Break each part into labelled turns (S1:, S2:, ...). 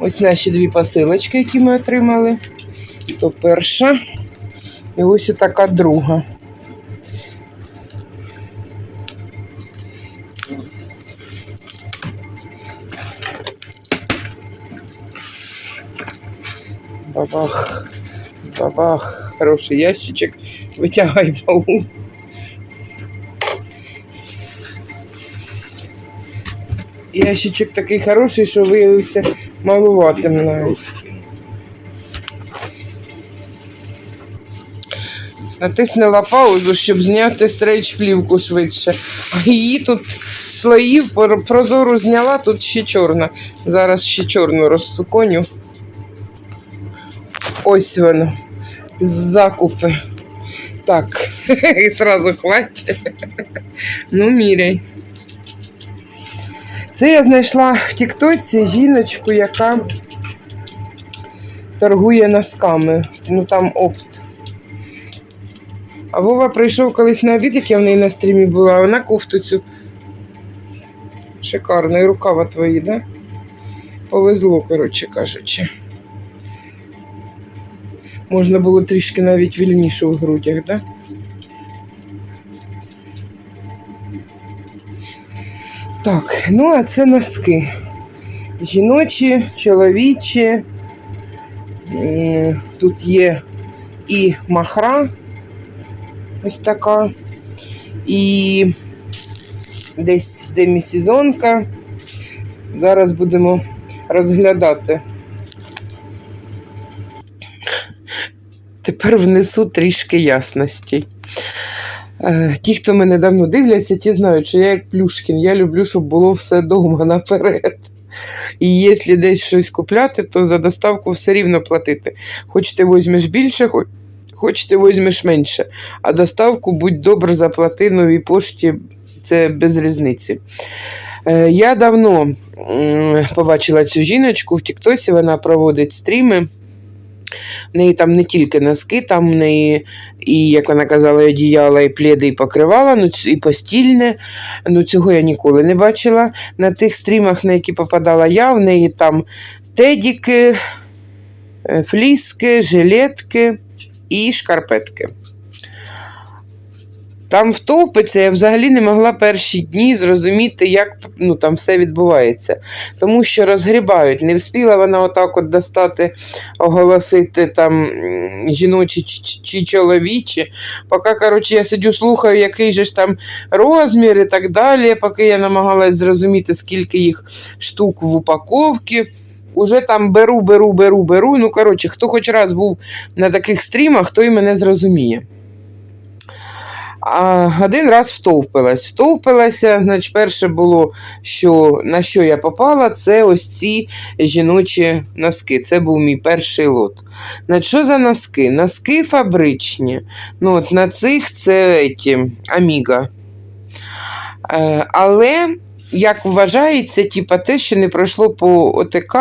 S1: Ось наші дві посилочки, які ми отримали. То перша. І ось така друга. Бабах. Бабах. Хороший ящичок. Витягай баул. Ящичок такий хороший, що виявився малуватим навіть. Натиснула паузу, щоб зняти стрейч плівку швидше. А її тут слоїв прозору зняла, тут ще чорна. Зараз ще чорну розсуконю. Ось воно. Закупи. Так, і сразу хватить. Ну, міряй. Це я знайшла в Тіктоці жіночку, яка торгує носками. Ну там опт. А Вова прийшов колись на обід, як я в неї на стрімі була, а вона кофту цю. Шикарно, і рукава твої, да? Повезло, коротше кажучи. Можна було трішки навіть вільніше в грудях, да? Так, ну а це носки. Жіночі, чоловічі. Тут є і махра, ось така, і десь демісезонка. Зараз будемо розглядати. Тепер внесу трішки ясності. Е, Ті, хто мене давно дивляться, ті знають, що я як Плюшкін. Я люблю, щоб було все вдома наперед. І якщо десь щось купляти, то за доставку все рівно платити. Хоч ти візьмеш більше, хоч, ти візьмеш менше. А доставку будь добре заплати новій пошті, це без різниці. Е, Я давно побачила цю жіночку в Тіктоці, вона проводить стріми. В неї там не тільки носки, там в неї і, як вона казала, і одіяла, і пледи, і покривала, ну, і постільне. Ну, цього я ніколи не бачила. На тих стрімах, на які попадала я, в неї там тедіки, е, фліски, жилетки і шкарпетки. Там втовпиться, я взагалі не могла перші дні зрозуміти, як ну, там все відбувається. Тому що розгрібають. Не встигла вона отак от достати, оголосити там жіночі чи, чоловічі. Поки, коротше, я сидю, слухаю, який же ж там розмір і так далі, поки я намагалась зрозуміти, скільки їх штук в упаковці. Уже там беру, беру, беру, беру. Ну, коротше, хто хоч раз був на таких стрімах, той мене зрозуміє. А один раз втовпилась. Втовпилася, значить, перше було, що на що я попала, це ось ці жіночі носки. Це був мій перший лот. Значить, що за носки? Носки фабричні. Ну, от на цих це еті, Аміга. Е, але, як вважається, типа, те, що не пройшло по ОТК,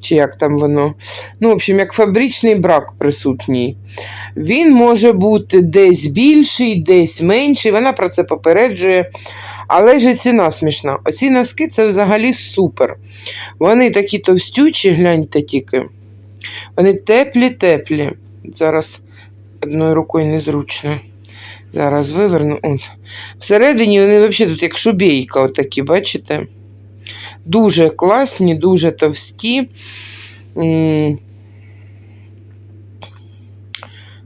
S1: чи як там воно. Ну, в общем, як фабричний брак присутній. Він може бути десь більший, десь менший. Вона про це попереджує. Але ж і ціна смішна. Оці носки це взагалі супер. Вони такі товстючі, гляньте тільки. Вони теплі-теплі. Зараз одною рукою незручно. Зараз виверну. От. Всередині вони взагалі тут як шубейка, отакі, бачите? Дуже класні, дуже товсті.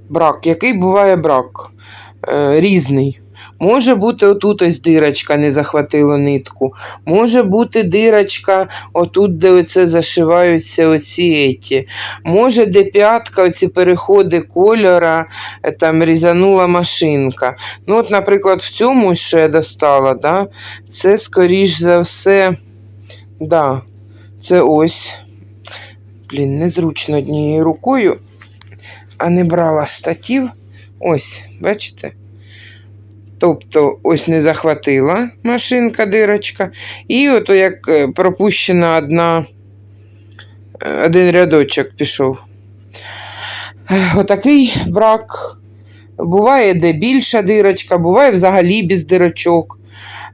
S1: Брак. Який буває брак? Е, різний. Може бути отут ось дирочка не захватило нитку. Може бути дирочка отут, де оце зашиваються оці еті. Може, де п'ятка, оці переходи кольора, е, там різанула машинка. Ну, от, наприклад, в цьому що я достала, да, це, скоріш за все, да, це ось. Блін, незручно однією рукою, а не брала штатів. Ось, бачите? Тобто, ось не захватила машинка, дирочка. І ото як е, пропущена одна е, один рядочок пішов. Отакий брак. Буває, де більша дирочка, буває взагалі без дирочок.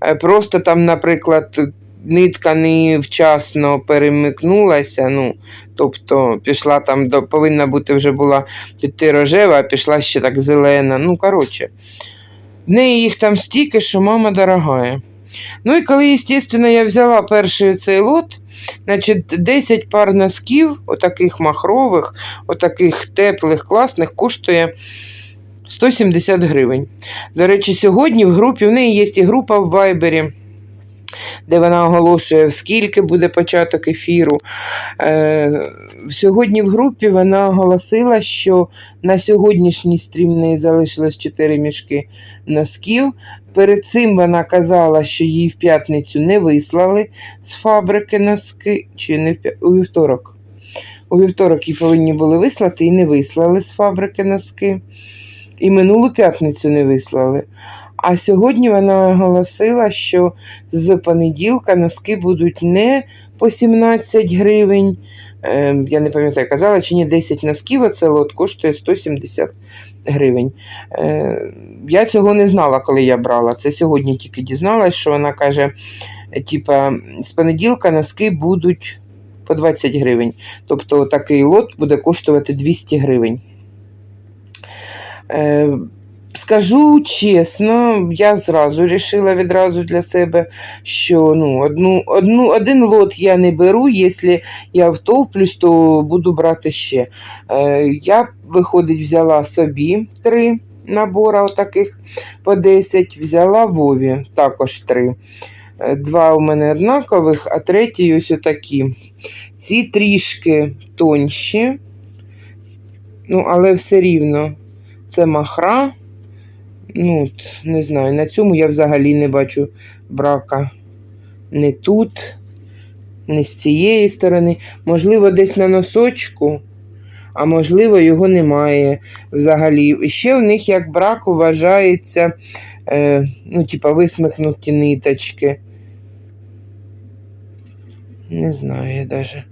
S1: Е, Просто там, наприклад, нитка невчасно перемикнулася. Ну, тобто пішла там, повинна бути вже була піти рожева, а пішла ще так зелена. Ну, коротше, в неї їх там стільки, що мама дорогая. Ну і коли, звісно, я взяла перший цей лот, значить 10 пар носків, отаких махрових, отаких теплих, класних, коштує 170 гривень. До речі, сьогодні в групі, в неї є і група в Вайбері, де вона оголошує, скільки буде початок ефіру. Е, сьогодні в групі вона оголосила, що на сьогоднішній стрім в неї залишилось 4 мішки носків. Перед цим вона казала, що їй в п'ятницю не вислали з фабрики носки, чи не в п'я- у вівторок. У вівторок їй повинні були вислати і не вислали з фабрики носки. І минулу п'ятницю не вислали. А сьогодні вона оголосила, що з понеділка носки будуть не по 17 гривень. Е, я не пам'ятаю, казала, чи ні 10 носків, оце лот коштує 170 гривень. Е, я цього не знала, коли я брала. Це сьогодні тільки дізналась, що вона каже: типа, з понеділка носки будуть по 20 гривень. Тобто такий лот буде коштувати 200 гривень. Е, Скажу чесно, я зразу вирішила відразу для себе, що ну, одну, одну, один лот я не беру, якщо я втовплюсь, то буду брати ще. Е, я, виходить, взяла собі три набора отаких по 10, взяла Вові також три. Е, Два у мене однакових, а третій ось отакі. Ці трішки тонші, ну, але все рівно це махра. Ну, не знаю, на цьому я взагалі не бачу брака. Не тут, не з цієї сторони. Можливо, десь на носочку, а можливо, його немає взагалі. І ще в них як брак вважається, е, ну, типа, висмикнуті ниточки. Не знаю я даже,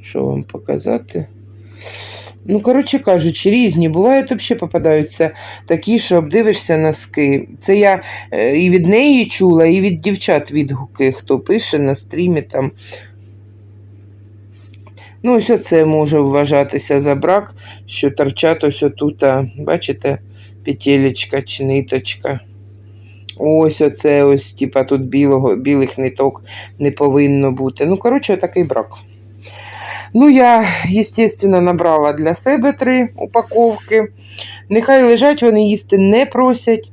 S1: що вам показати. Ну, коротше кажучи, різні. Бувають взагалі попадаються такі, що обдивишся носки. Це я е, і від неї чула, і від дівчат відгуки, хто пише на стрімі там. Ну, ось це може вважатися за брак, що торчать ось отут, бачите, петелечка чи ниточка. Ось оце ось, типа тут білого, білих ниток не повинно бути. Ну, коротше, такий брак. Ну, я, звісно, набрала для себе три упаковки. Нехай лежать, вони їсти не просять.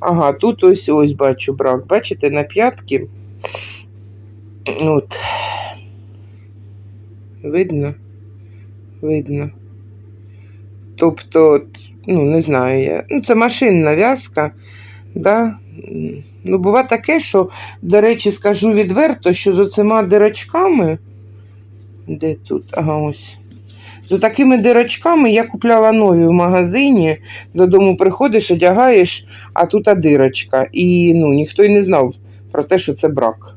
S1: Ага, тут ось ось бачу брак. Бачите, на п'ятки. От. Видно? Видно. Тобто, ну, не знаю я. Ну, це машинна в'язка. Да? Ну, бува таке, що, до речі, скажу відверто, що з оцима дирочками. Де тут? Ага, ось. З такими дирочками я купляла нові в магазині. Додому приходиш, одягаєш, а тут а дирочка. І ну, ніхто й не знав про те, що це брак.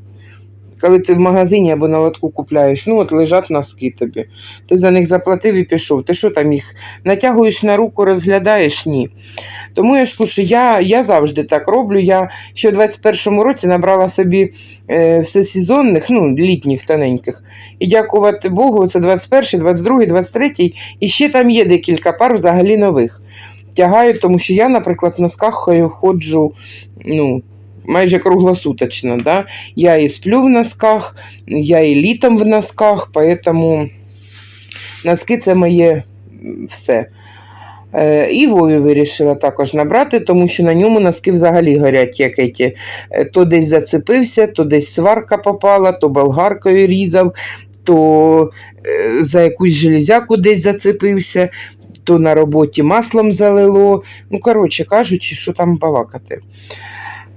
S1: Коли ти в магазині або на лотку купляєш, ну от лежать носки тобі. Ти за них заплатив і пішов. Ти що там їх натягуєш на руку, розглядаєш? Ні. Тому я ж кажу, я, я завжди так роблю. Я ще в 21-му році набрала собі е, всесезонних, ну, літніх тоненьких. І дякувати Богу, це 21, 22, 23. І ще там є декілька пар взагалі нових. Тягаю, тому що я, наприклад, в носках ходжу ну, майже круглосуточно. Да? Я і сплю в носках, я і літом в носках, поэтому носки це моє все. І Вові вирішила також набрати, тому що на ньому носки взагалі горять, як еті. Е, То десь зацепився, то десь сварка попала, то болгаркою різав, то е, за якусь железяку десь зацепився, то на роботі маслом залило. Ну, коротше кажучи, що там балакати.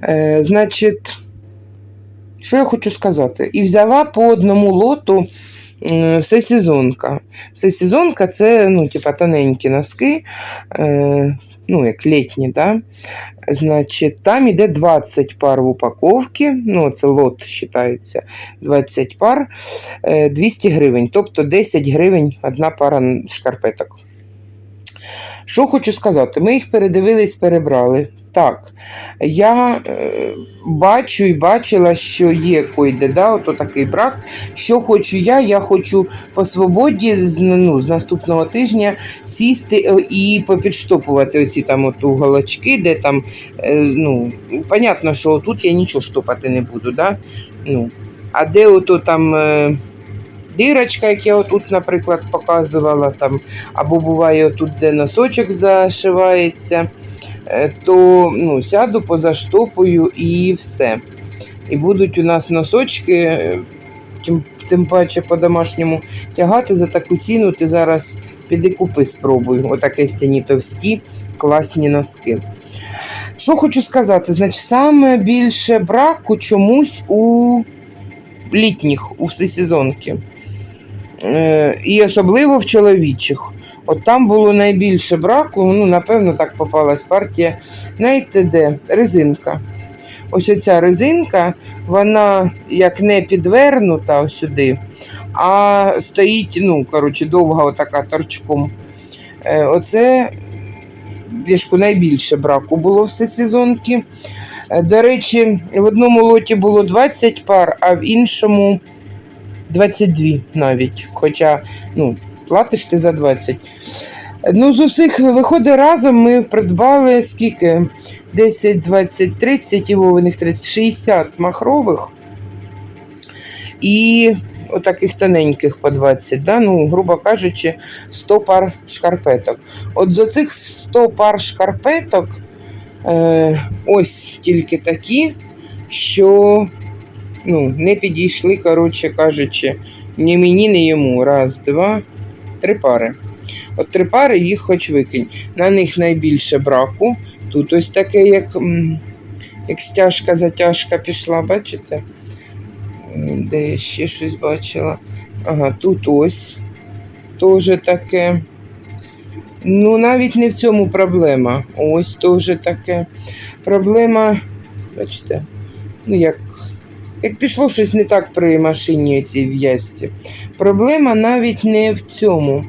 S1: Е, значить, що я хочу сказати? І взяла по одному лоту м, всесезонка. Всесезонка це ну, типа, тоненькі носки, е, ну, як літні, да? Значить, там іде 20 пар в упаковці, ну, це лот вважається 20 пар, е, 200 гривень, тобто 10 гривень одна пара шкарпеток. Що хочу сказати, ми їх передивились, перебрали. Так, я е, бачу і бачила, що є койде, да, ото такий брак. Що хочу я? Я хочу по свободі з, ну, з наступного тижня сісти е, і попідштопувати оці там от уголочки, де там, е, ну, понятно, що тут я нічого штопати не буду, да? ну, а де ото там. Е, Дирочка, як я отут, наприклад, показувала, там, або буває тут, де носочок зашивається, то ну, сяду, позаштопую і все. І будуть у нас носочки, е, тим, тим паче по-домашньому тягати за таку ціну, ти зараз піди купи спробуй. Отаке стіні товсті, класні носки. Що хочу сказати, значить, саме більше браку чомусь у літніх, у всесезонки. Е, і особливо в чоловічих. От там було найбільше браку, ну, напевно, так попалась партія. Знаєте де? Резинка. Ось оця резинка, вона як не підвернута сюди, а стоїть, ну, коротше, довга отака торчком. Е, Оце вішку найбільше браку було всесезонки. Е, До речі, в одному лоті було 20 пар, а в іншому 22 навіть. Хоча ну, платиш ти за 20. Ну, з усіх виходить разом ми придбали скільки? 10, 20, 30 і вовених 30, 60 махрових і отаких тоненьких по 20, да? ну, грубо кажучи, 100 пар шкарпеток. От з оцих 100 пар шкарпеток е, ось тільки такі, що ну, не підійшли, коротше кажучи, ні мені, ні йому. Раз, два, три пари. От три пари їх хоч викинь. На них найбільше браку. Тут ось таке, як, як стяжка, затяжка пішла, бачите? Де я ще щось бачила? Ага, тут ось теж таке. Ну, навіть не в цьому проблема. Ось теж таке. Проблема, бачите, ну як як пішло щось не так при машині цій в'язці. Проблема навіть не в цьому.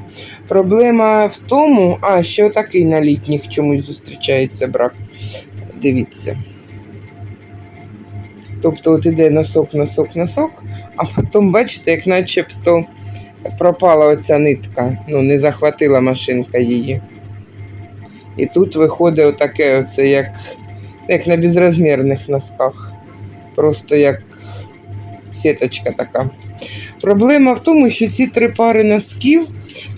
S1: Проблема в тому, а ще такий на літніх чомусь зустрічається брак. Дивіться. Тобто от іде носок, носок, носок, а потім, бачите, як начебто пропала оця нитка, ну, не захватила машинка її. І тут виходить отаке, оце як, як на безрозмірних носках. Просто як сіточка така. Проблема в тому, що ці три пари носків,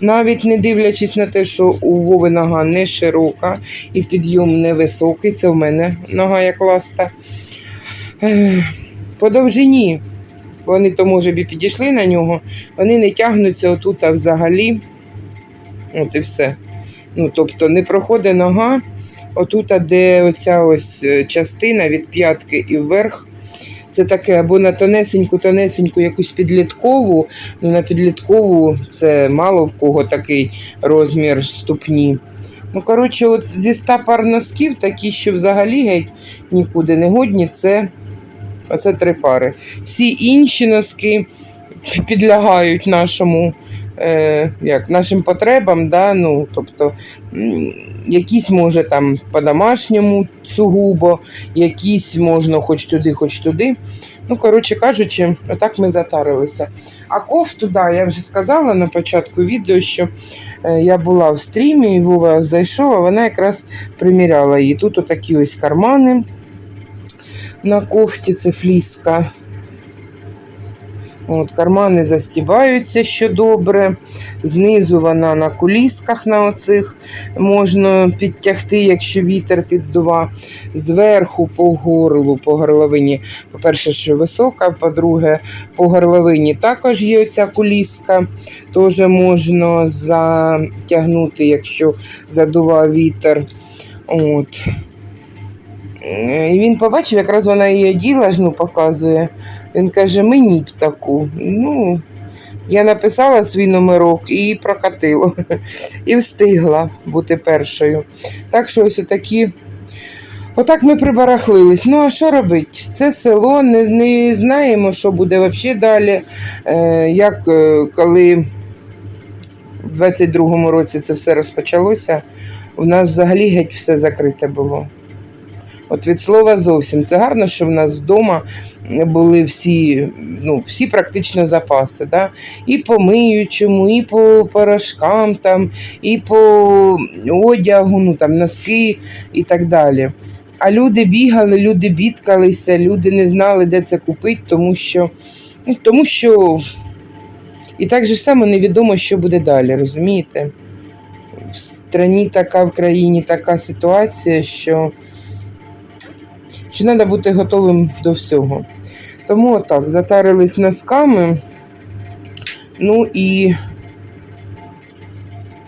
S1: навіть не дивлячись на те, що у Вови нога не широка і підйом невисокий, це в мене нога як ласта. По довжині, вони то, може б і підійшли на нього, вони не тягнуться отут а взагалі. От і все. Ну, тобто не проходить нога, отут, де оця ось е, частина від п'ятки і вверх. Це таке або на тонесеньку, тонесеньку якусь підліткову. Ну, на підліткову це мало в кого такий розмір ступні. Ну, коротше, от зі 100 пар носків, такі, що взагалі геть нікуди не годні, це оце три пари. Всі інші носки підлягають нашому, е, як, нашим потребам, да? ну, тобто якісь може там по-домашньому сугубо, якісь можна хоч туди, хоч туди. Ну, коротше кажучи, отак ми затарилися. А кофту, да, я вже сказала на початку відео, що е, я була в стрімі, і Вова зайшов, а вона якраз приміряла її. Тут отакі ось кармани на кофті, це фліска. От, кармани застібаються, що добре. Знизу вона на кулісках на оцих можна підтягти, якщо вітер піддува. Зверху по горлу, по горловині. По-перше, що висока, по-друге, по горловині також є оця куліска. Теж можна затягнути, якщо задува вітер. От. Е, І він побачив, якраз вона її оділа, ж, ну, показує. Він каже, мені б таку. Ну, Я написала свій номерок і прокатило. І встигла бути першою. Так що ось отакі. Отак ми прибарахлились. Ну, а що робити? Це село, не, не знаємо, що буде взагалі далі. Е, як е, коли в 22-му році це все розпочалося, у нас взагалі геть все закрите було. От від слова зовсім. Це гарно, що в нас вдома були всі, ну, всі практично запаси. Да? І по миючому, і по порошкам, там, і по одягу, ну, там, носки і так далі. А люди бігали, люди бідкалися, люди не знали, де це купити, тому що, ну, тому що і так же само невідомо, що буде далі, розумієте? В страні така, в країні така ситуація, що, що треба бути готовим до всього. Тому отак, затарились носками. Ну і.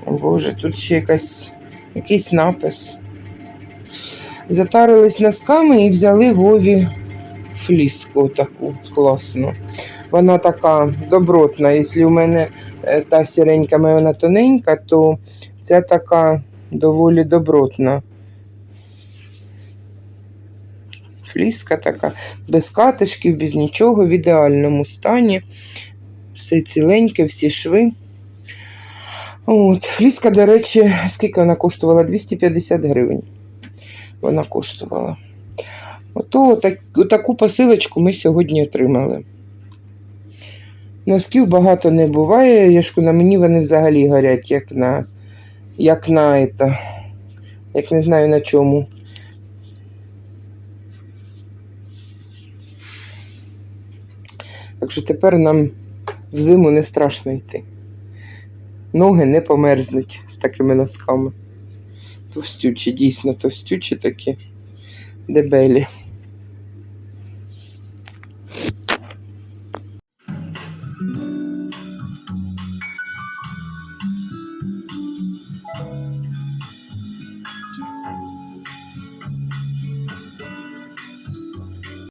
S1: О Боже, тут ще якась, якийсь напис. Затарились носками і взяли Вові фліску таку класну. Вона така добротна. Якщо у мене е, та сіренька вона тоненька, то ця така доволі добротна. Фліска така, без катишків, без нічого, в ідеальному стані. Все ціленьке, всі шви. От, фліска, до речі, скільки вона коштувала? 250 гривень. Вона коштувала. Ото так, таку посилочку ми сьогодні отримали. Носків багато не буває, Яшку, на мені вони взагалі горять, як на, як на это, як не знаю на чому. Так що тепер нам в зиму не страшно йти. Ноги не померзнуть з такими носками. Товстючі, дійсно товстючі такі дебелі.